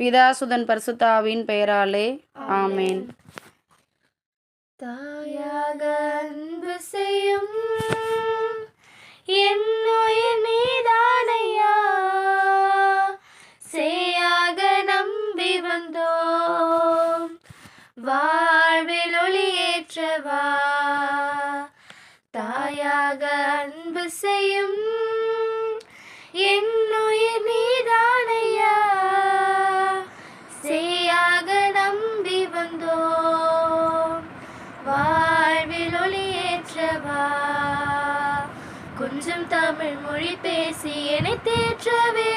பிதாசுதன் பரிசுத்தாவின் பெயராலே. ஆமேன். தாயாக அன்பு செய்யும் என்னுயிர் நீதானையா? சேயாக நம்பி வந்தோம். வாழ்வில் ஒளியேற்றவா? தாயாக அன்பு செய்யும் கொஞ்சம் தமிழ் மொழி பேசி என்னை தேற்றவே.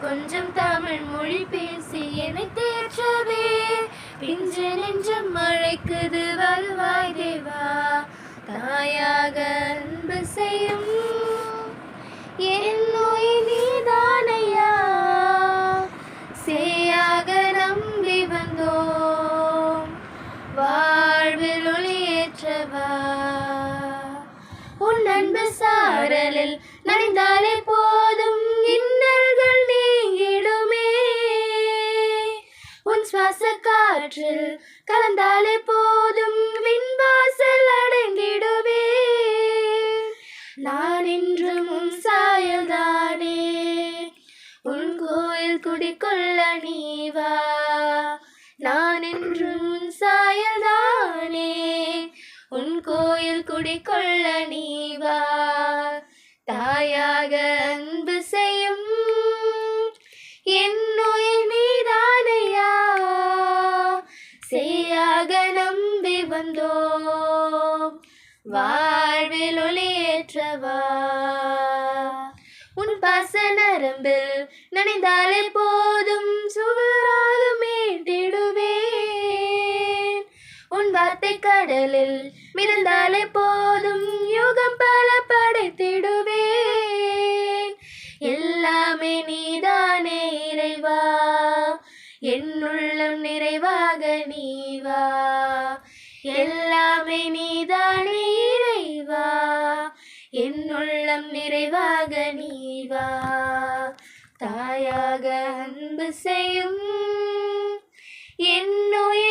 கொஞ்சம் தமிழ் மொழி பேசி என்னை தேற்றவே. பிஞ்சு நெஞ்சம் மழைக்குது வருவாய் தேவா. தாயாக அன்பு செய்யும் என் நோய் நீதானையா. சேயாக நம்பி வந்தோம். வாழ்வில் அன்பு சாரலில் நனைந்தாலே போதும் இன்னல்கள் நீங்கிடுமே. உன் சுவாச காற்றில் கலந்தாலே போதும் விண்வாசல் அடங்கிடுவே நான் இன்றும் உன் சாயல்தானே. உன் கோயில் குடிக்கொள்ள நீவா நான் என்றும் உன் சாயல்தானே. உன் கோயில் குடிக்கொள்ள நீவா தாயாக அன்பு செய்யும் என்னுயிர் நீதானையா. செய்யாக நம்பி வந்தோம். வாழ்வில் ஒளியேற்றவா. உன் பாச நரம்பில் நனைந்தாலே போதும் சுவராக மீட்டிடுவேன் உன் வார்த்தை கடலில் மிதந்தாலே போதும். யுகம் பல படைத்திடுவேன். எல்லாமே நீதானே இறைவா. என்னுள்ளம் நிறைவாக நீவா. எல்லாமே நீதானே இறைவா. என்னுள்ளம் நிறைவாக நீவா. தாயாக அன்பு செய்யும். என்னுயிர்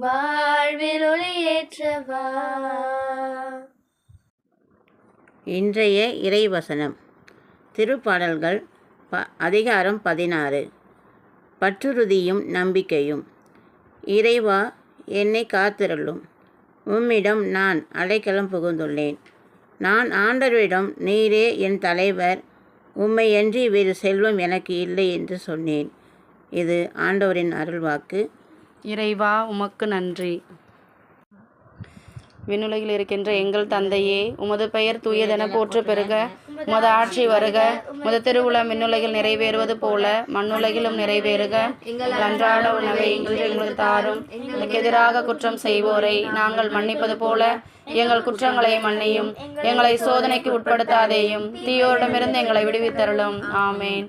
வாழ்வில் ஒளியேற்றவா? இன்றைய இறைவசனம். திருப்பாடல்கள் ப அதிகாரம் பதினாறு. பற்றுறுதியும் நம்பிக்கையும். இறைவா என்னை காத்திருளும். உம்மிடம் நான் அடைக்கலம் புகுந்துள்ளேன். நான் ஆண்டவரிடம் நீரே என் தலைவர். உம்மையன்றி வேறு செல்வம் எனக்கு இல்லை என்று சொன்னேன். இது ஆண்டவரின் அருள்வாக்கு. இறைவா உமக்கு நன்றி. விண்ணுலகில் இருக்கின்ற எங்கள் தந்தையே உமது பெயர் தூயதென போற்று பெறுக உமது ஆட்சி வருக. உமது திருவுளம் விண்ணுலகில் நிறைவேறுவது போல மண்ணுலகிலும் நிறைவேறுக. எங்கள் அன்றாட உணவை எங்களுக்கு தாரும். எங்களுக்கு எதிராக குற்றம் செய்வோரை நாங்கள் மன்னிப்பது போல எங்கள் குற்றங்களை மன்னியும். எங்களை சோதனைக்கு உட்படுத்தாதேயும் தீயோரிடமிருந்து எங்களை விடுவித்தருளும். ஆமேன்.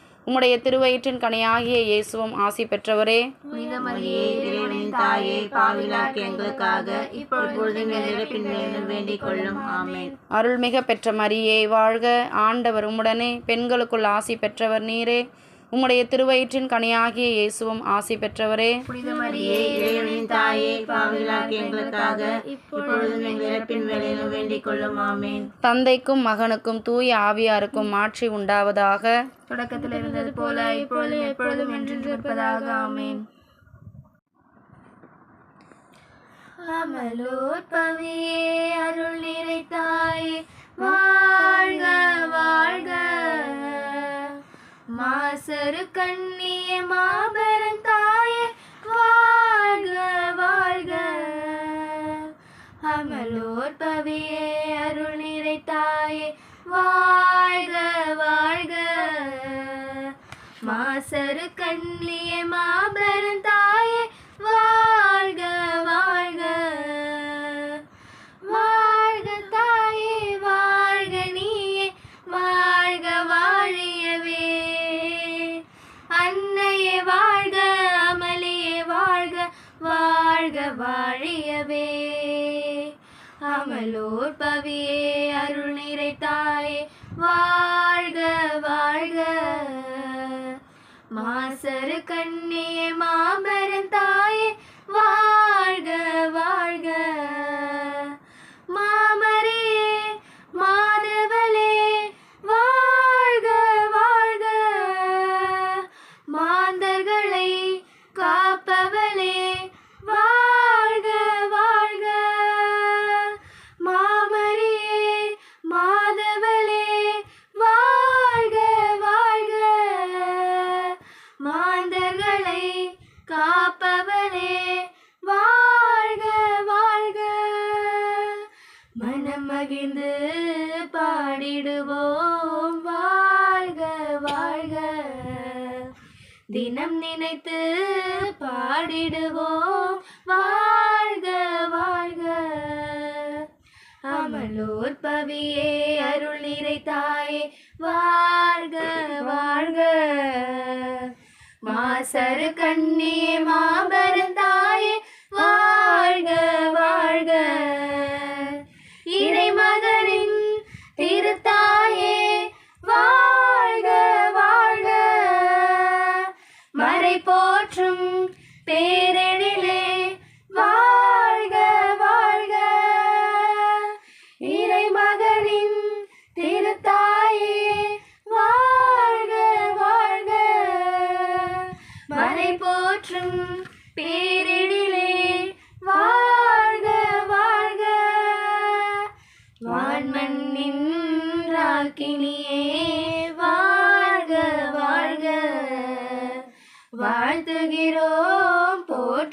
உம்முடைய திருவயிற்றின் கனியாகிய இயேசுவும் ஆசி பெற்றவரே. தாயே பாவிலாக்கு எங்களுக்காக அருள்மிக பெற்ற மரியே வாழ்க. ஆண்டவர் உம்முடனே பெண்களுக்குள் ஆசி பெற்றவர் நீரே. உம்முடைய திருவயிற்றின் கனியாகிய இயேசுவும் ஆசி பெற்றவரே. தந்தைக்கும் மகனுக்கும் தூய ஆவியாருக்கும் ஆட்சி உண்டாவதாக. தொடக்கத்தில் இருந்தது போல இப்பொழுதும் எப்பொழுதும் என்றும் இருப்பதாக ஆமேன். அமலோர் பவியே அருள் நிறைத்தாயே வாழ்க வாழ்க. மாசரு கண்ணிய மாபெரும் தாயே வாழ்க வாழ்க. அமலோர் பவியே அருள் நிறை தாயே வாழ்க வாழ்க. மாசரு கண்ணிய மாபெரும் வாழ்க வாழியவே. அமலோர் பவியே அருள் நிறைத்தாயே. வாழ்க வாழ்க. மாசரு கண்ணியே மாமரந்தா மகிழ்ந்து பாடிடுவோம். வாழ்க வாழ்க. தினம் நினைத்து பாடிடுவோம். வாழ்க வாழ்க. அமலோர் பவியே அருள் நிறைத்தாயே வாழ்க வாழ்க. மாசரு கண்ணியே மாபெருந்தாயே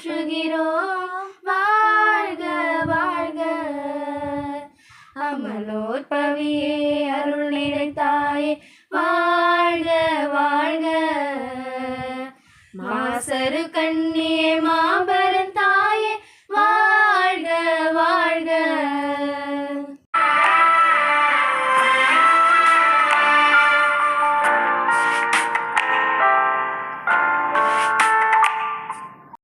ஒற்றுகிறோம்